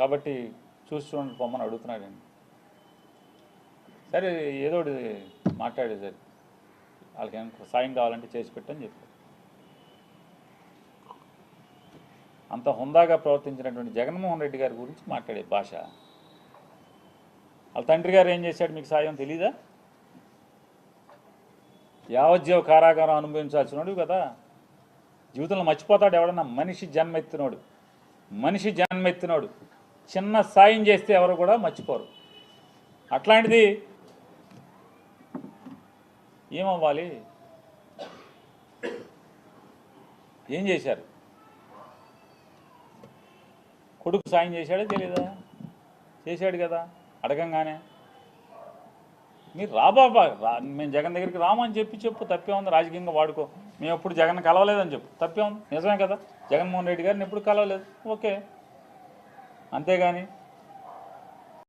కాబట్టి చూసి చూడండి పొమ్మని అడుగుతున్నాడండి సరే ఏదో ఒకటి మాట్లాడేది సరే. వాళ్ళకి ఏమైనా సాయం కావాలంటే చేసి పెట్టని చెప్పారు అంత హుందాగా ప్రవర్తించినటువంటి జగన్మోహన్ రెడ్డి గారి గురించి మాట్లాడే భాష. వాళ్ళ తండ్రి గారు ఏం చేశాడు మీకు సాయం తెలీదా? యావజ్జీవ కారాగారం అనుభవించాల్సినోడు కదా. జీవితంలో మర్చిపోతాడు ఎవడన్నా. మనిషి జన్మెత్తినోడు. మనిషి జన్మెత్తినోడు. చిన్న సాయం చేస్తే ఎవరు కూడా మర్చిపోరు. అట్లాంటిది ఏమవ్వాలి? ఏం చేశారు? కొడుకు సాయం చేశాడో తెలియదా చేశాడు కదా అడగంగానే. మీరు రాబాబా రా మేము జగన్ దగ్గరికి రామని చెప్పి చెప్పు తప్పే ఉంది రాజకీయంగా వాడుకో. మేము ఎప్పుడు జగన్ కలవలేదని చెప్పు తప్పే ఉంది నిజమే కదా? జగన్మోహన్ రెడ్డి గారిని ఎప్పుడు కలవలేదు? ఓకే. అంతేగాని